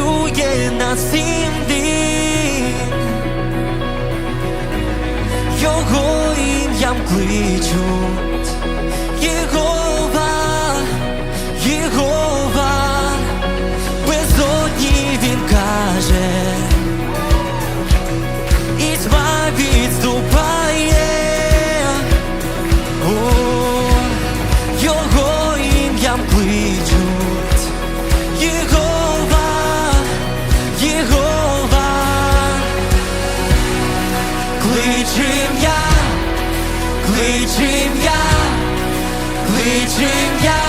воює на сім днів, його ім'ям кличу. 잊은 야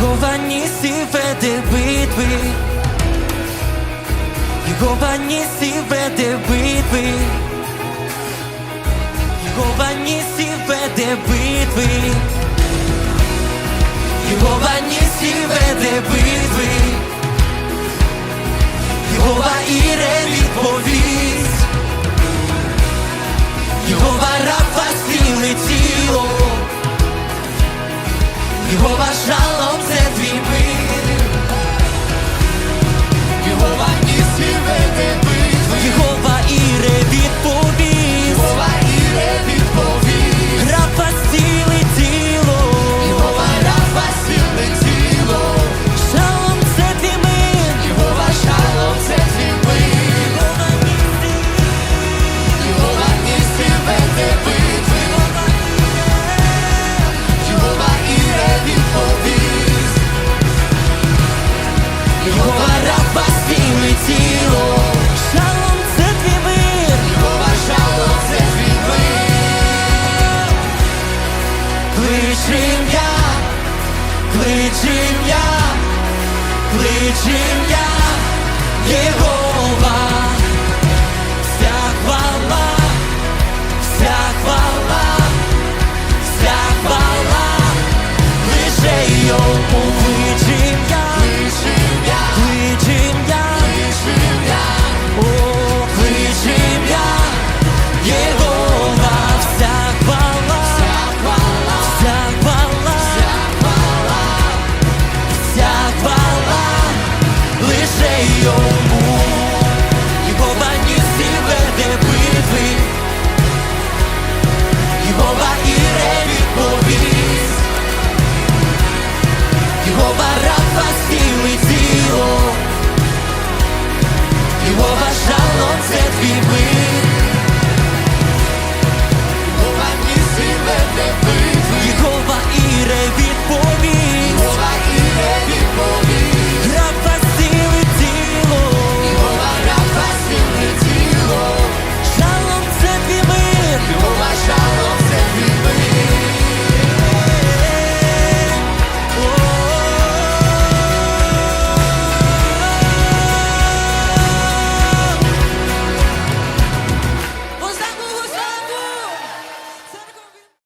Йоговані сіведе битви, Йоговані сіведе битви, Йоговані сіведе битви, Йоговані веде битви, Йогова іре відповість, Йогова раба стріли тіло, Йогова жал Клич ім'я Єгова, вся хвала, вся хвала, вся хвала, лише йому. йому, Єгова ніс і веде битви, Єгова і ревіт повіс, Єгова Рафа тіло, Єгова шалом це твій мир.